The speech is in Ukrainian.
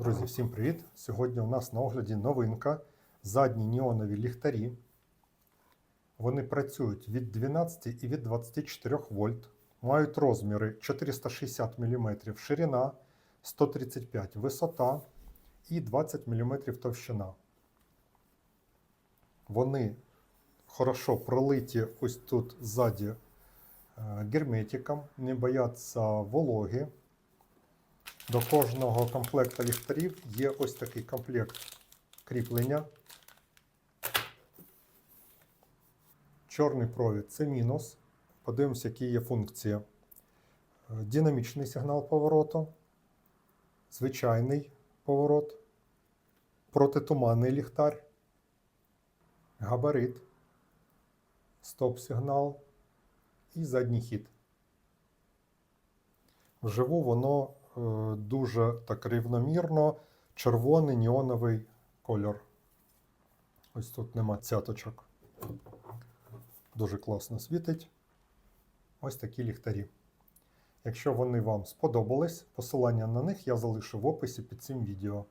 Друзі, всім привіт! Сьогодні у нас на огляді новинка задні неонові ліхтарі. Вони працюють від 12 і від 24 вольт, мають розміри 460 мм ширина, 135 висота і 20 мм товщина. Вони хорошо пролиті ось тут ззаді е, герметиком, не бояться вологи. До кожного комплекту ліхтарів є ось такий комплект кріплення. Чорний провід це мінус. Подивимося, які є функції. Е, Динамічний сигнал повороту, звичайний поворот, протитуманний ліхтар, габарит, стоп-сигнал і задній хід. Вживу воно дуже так рівномірно, червоний ніоновий кольор. Ось тут нема цяточок. Дуже класно світить. Ось такі ліхтарі. Якщо вони вам сподобались, посилання на них я залишу в описі під цим відео.